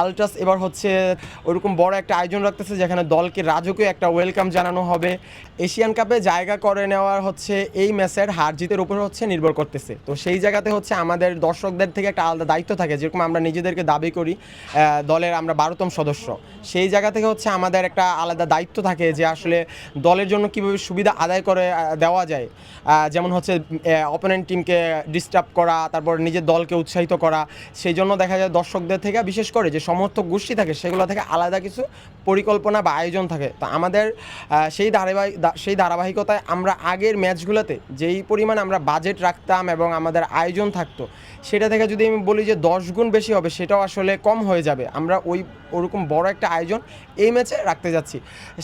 আলট্রাস এবার হচ্ছে ওরকম বড় একটা আয়োজন রাখতেছে যেখানে দলকে রাজকীয় একটা ওয়েলকাম জানানো হবে। এশিয়ান কাপে জায়গা করে নেওয়ার হচ্ছে এই ম্যাচের হার জিতের উপর হচ্ছে নির্ভর করতেছে। তো সেই জায়গাতে হচ্ছে আমাদের দর্শকদের থেকে একটা আলাদা দায়িত্ব থাকে, যেরকম আমরা নিজেদেরকে দাবি করি দলের আমরা বারোতম সদস্য। সেই জায়গা থেকে হচ্ছে আমাদের একটা আলাদা দায়িত্ব থাকে যে আসলে দলের জন্য কীভাবে সুবিধা আদায় করে দেওয়া যায়। যেমন হচ্ছে অপোনেন্ট টিমকে ডিস্টার্ব করা, তারপর নিজের দলকে উৎসাহিত করা। সেই জন্য দেখা যায় দর্শকদের থেকে, বিশেষ করে যে সমর্থক গোষ্ঠী থাকে সেগুলো থেকে আলাদা কিছু পরিকল্পনা বা আয়োজন থাকে। তো আমাদের সেই ধারাবাহিক সেই ধারাবাহিকতায় আমরা আগের ম্যাচগুলোতে যেই পরিমাণ আমরা বাজেট রাখতাম এবং আমাদের আয়োজন থাকতো, সেটা থেকে যদি আমি বলি যে দশ গুণ বেশি হবে, সেটাও আসলে কম হয়ে যাবে। আমরা ওই, ওরকম বড় একটা আয়োজন এই ম্যাচে রাখতে যাচ্ছি।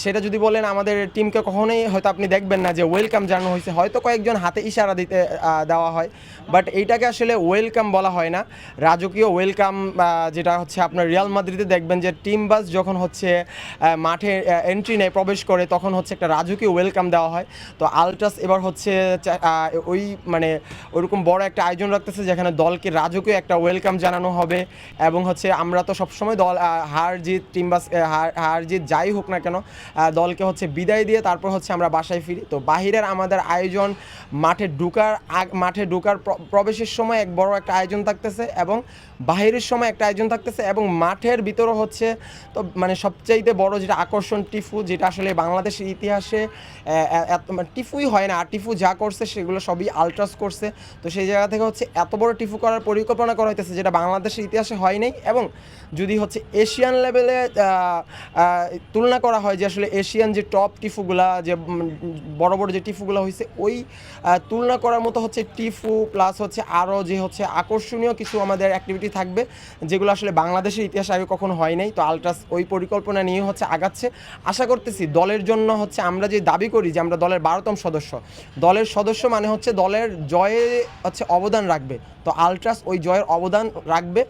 সেটা যদি বলেন আমাদের টিমকে, কখনোই হয়তো আপনি দেখবেন না যে ওয়েলকাম জানানো হয়েছে। হয়তো কয়েকজন হাতে ইশারা দিতে দেওয়া হয় বাট এইটাকে আসলে ওয়েলকাম বলা হয় না। রাজকীয় ওয়েলকাম যেটা হচ্ছে আপনার রিয়াল মাদ্রিদে দেখবেন যে টিম বাস যখন হচ্ছে মাঠে এন্ট্রি নেয়, প্রবেশ করে, তখন হচ্ছে একটা রাজুকে ওয়েলকাম দেওয়া হয়। তো আলট্রাস এবার হচ্ছে ওই মানে ওরকম বড় একটা আয়োজন রাখতেছে, যেখানে দলকে রাজকীয় একটা ওয়েলকাম জানানো হবে। এবং হচ্ছে আমরা তো সবসময় দল হার জিত টিম বাস হার হার জিত যাই হোক না কেন দলকে হচ্ছে বিদায় দিয়ে তারপর হচ্ছে আমরা বাসায় ফিরি। তো বাহিরের আমাদের আয়োজন মাঠে ঢুকার আগ, মাঠে ঢুকার প্রবেশের সময় এক বড় একটা আয়োজন থাকতেছে এবং বাহিরের সময় একটা আয়োজন থাকতেছে এবং মাঠের ভিতরও হচ্ছে, তো মানে সবচাইতে বড় যেটা আকর্ষণ টিফু, যেটা আসলে বাংলাদেশের ইতিহাসে মানে টিফুই হয় না। আর টিফু যা করছে সেগুলো সবই আলট্রাস করছে। তো সেই জায়গা থেকে হচ্ছে এত বড় টিফু করার পরিকল্পনা করা হইতেছে যেটা বাংলাদেশের ইতিহাসে হয় নাই এবং যদি হচ্ছে এশিয়ান লেভেলে তুলনা করা হয় যে আসলে এশিয়ান যে টপ টিফুগুলা, যে বড় বড় যে টিফুগুলো হয়েছে ওই তুলনা করার মতো হচ্ছে টিফু প্লাস হচ্ছে আরও যে হচ্ছে আকর্ষণীয় কিছু আমাদের অ্যাক্টিভিটি থাকবে, যেগুলো আসলে বাংলাদেশের ইতিহাসে আগে কখনো হয় নাই। তো আলট্রাস ওই পরিকল্পনা নিয়ে হচ্ছে আগাচ্ছে। আশা করতেছি দলের জন্য হচ্ছে আমরা যে দাবি করি যে আমরা দলের বারোতম সদস্য, দলের সদস্য মানে হচ্ছে দলের জয়ে হচ্ছে অবদান রাখবে। তো আলট্রাস ওই জয়ের অবদান রাখবে।